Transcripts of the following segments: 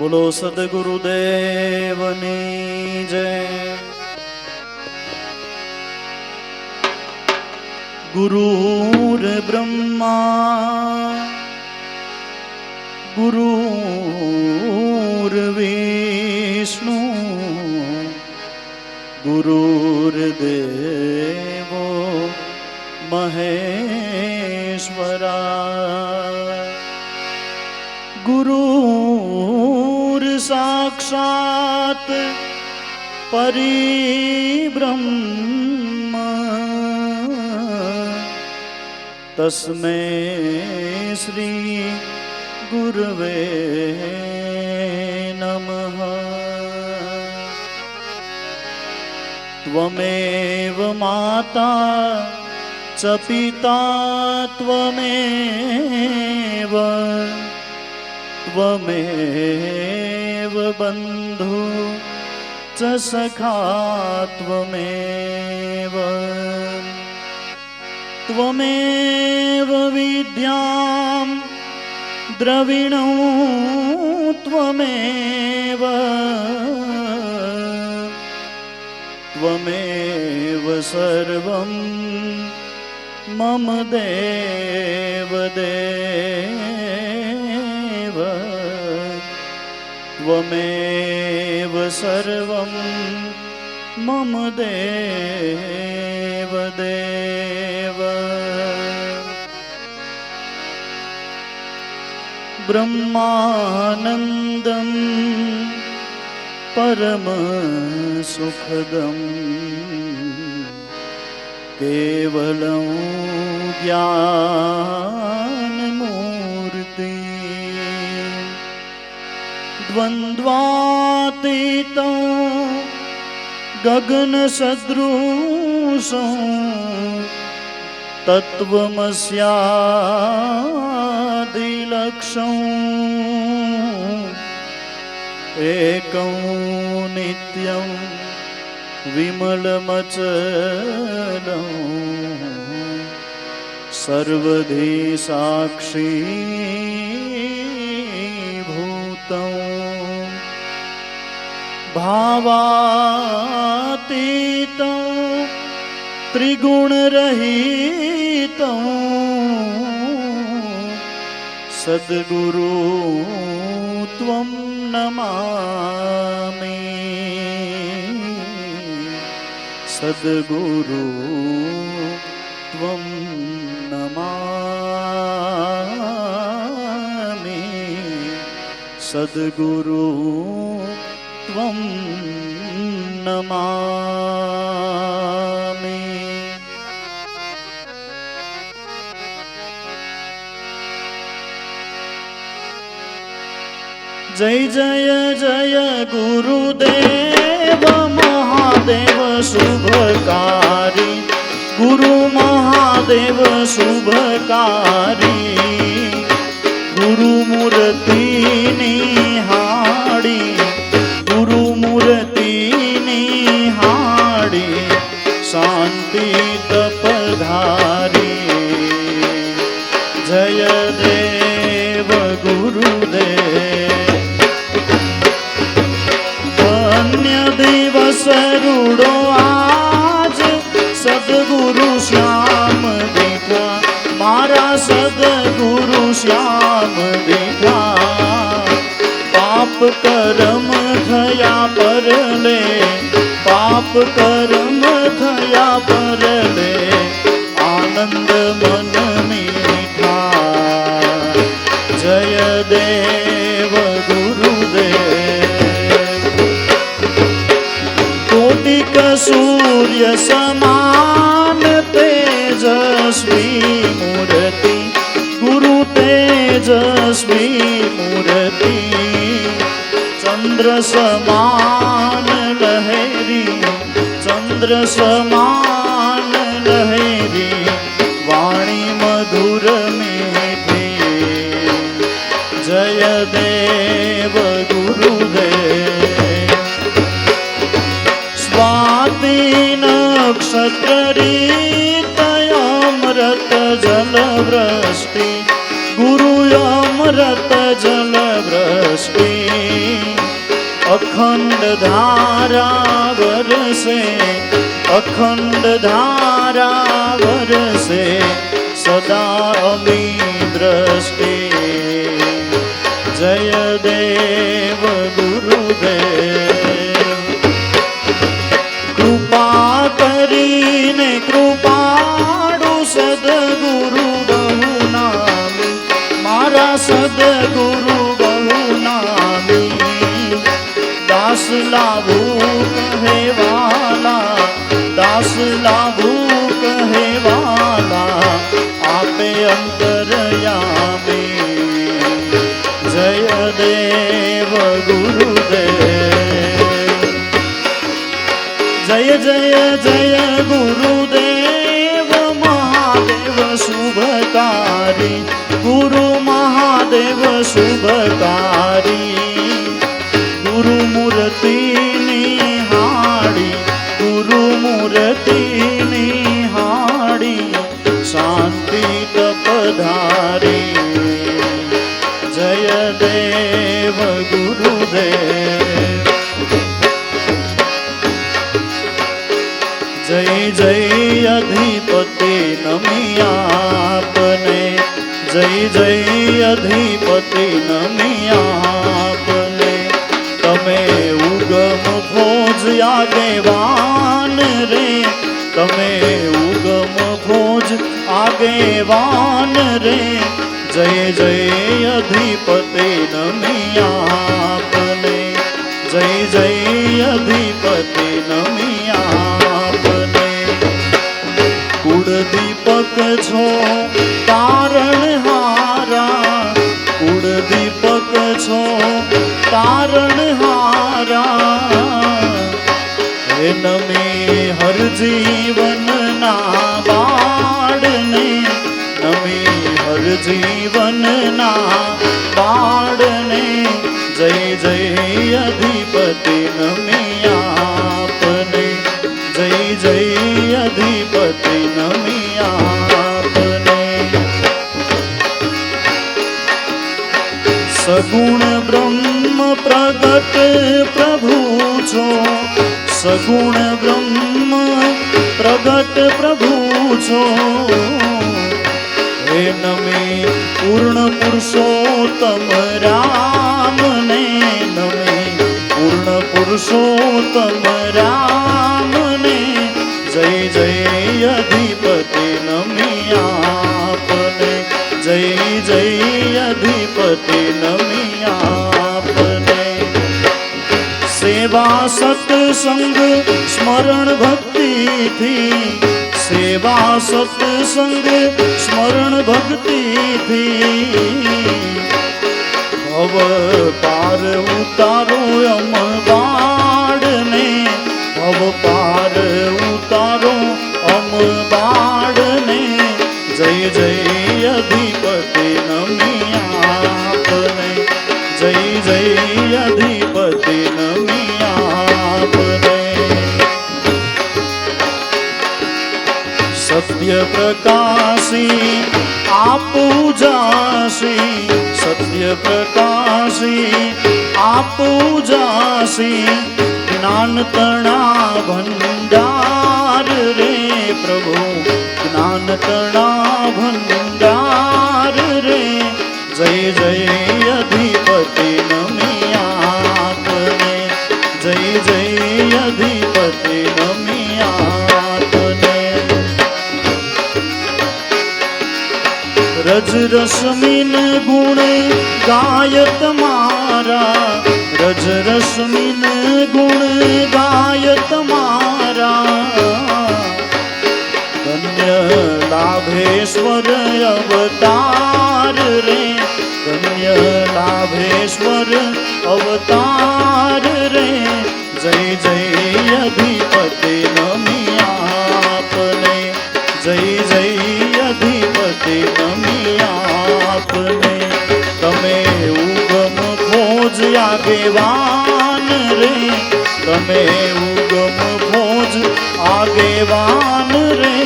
બોલો સદગુરુદેવની જય. ગુરુર બ્રહ્મા ગુરુર વિષ્ણુ ગુરુર્દેવો મહેશ્વરા. सात परिब्रह्म। तस्मे श्री गुरुवे नमः। त्वमेव माता च पिता त्वमेव। त्वमेव बन्धु च सखा त्वमेव त्वमेव विद्यां द्रविणौ त्वमेव। त्वमेव सर्वं मम देवदे। त्वमेव सर्वं मम देव देव ब्रह्मानन्दम् परमसुखदम् केवलं ज्ञानमूर्ति द्वन्द्वातीतं गगनसदृशं तत्त्वमस्यादिलक्षम् एकं नित्यं विमलमचलं सर्वधी साक्षी भूतं भावातीतं त्रिगुणरहितं सद्गुरु त्वं नमामि। सद्गुरु त्वं नमामि। सद्गुरु त्वं नमामि। जय जय जय गुरुदेव महादेव शुभकारी। गुरु महादेव शुभकारी। ગુરુમૂર્તિની पाप कर्म पर ले आनंद मन मीठा जय देव गुरुदेव कोटिक सूर्य समान तेजस्वी मूर्ति गुरु तेजस्वी मूर्ति चंद्र समान चंद्र समान लहरी वाणी मधुर मीठी जय देव गुरुदेव। स्वाति नक्षत्री तयामृत जलवृष्टि गुरु अमृत जलवृष्टि। અખંડ ધારા વરસે, અખંડ ધારા વરસે, સદા અમી દ્રષ્ટિ જય દેવ ગુરુદેવ. કૃપા કરીને કૃપાળુ સદગુરુ બહુ નામ. મારા સદગુરુ दास लागू कहे वाला दासला भूक कहे वाला, आपे अंतरयामी। जय देव गुरुदेव। जय जय जय गुरुदेव, महादेव शुभकारी। गुरु महादेव शुभकारी। મૂર્તિ નિહાળી ગુરુ મૂર્તિ નિહાળી શાંતિ તપધારી જય દેવ ગુરુદેવ. જય જય અધિપતિ નમી આપને. જય જય અધિપતિ નમી देवान रे। जय जय अधिपते नमी आपने। जय जय अधिपते नमी आपने। कुड़ दीपक छो कारण हारा। कुड़ दीपक छो कारण हारा। हे नमी हर जीवन ना હર જીવન ના બાળને જય જય અધિપતિ નમી આપને જય જય અધિપતિ નમી આપને સગુણ બ્રહ્મ પ્રગટ પ્રભુ છો સગુણ બ્રહ્મ પ્રગટ પ્રભુ છો હે નમે પૂર્ણ પુરુષોત્તમ રામને નમે પૂર્ણ પુરુષોત્તમ રામને જય જય અધિપતિ નમી આપને જય જય અધિપતિ નમી આપને સેવા સત્સંગ સ્મરણ ભક્તિથી સેવા સત્સંગ સ્મરણ ભક્તિથી ભવ પાર ઉતારો અમ બાળને ભવ પાર ઉતારો અમ બાળને જય જય સત્ય પ્રકાશી આપું જાશી સત્ય પ્રકાશી આપું જાશી જ્ઞાન તણા ભંડાર રે પ્રભુ જ્ઞાન તણા ભંડાર રજ રશ્મિન ગુણે ગાયત મારા. રજ રશ્મિન ગુણે ગાયત મારા. ધન્ય લાભેશ્વર અવતાર રે. ધન્ય લાભેશ્વર અવતાર રે. જય જય અધિપતિ देवान रे,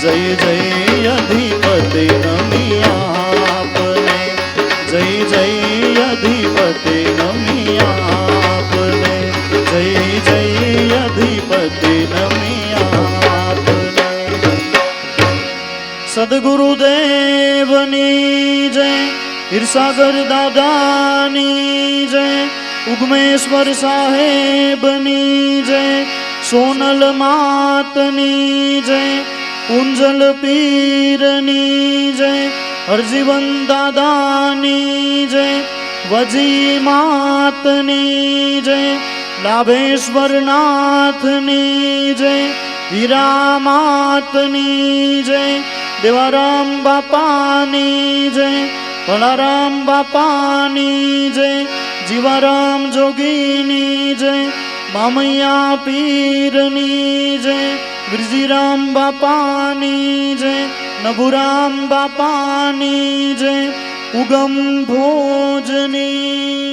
जय जय अधिपति नमी आपने। जय जय अधिपति नमी आपने। जय जय अधिपति नमी आपने। सदगुरुदेवनी जय, हिरसागर दादानी जय, उगमेश्वर साहेब नी जय સોનલ માતની જય કુંજલ પીરની જય, હરજીવન દાદાની જય, વજી માતની જય, લાભેશ્વર નાથની જય હીરા માતની જય, દેવારામ બાપાની જય, ભલારામ બાપાની જય, જીવારામ જોગીની જય મામૈયા પીરની જય વિરજીરામ બાપાની જય નભુરામ બાપાની જય ઉગમ ભોજની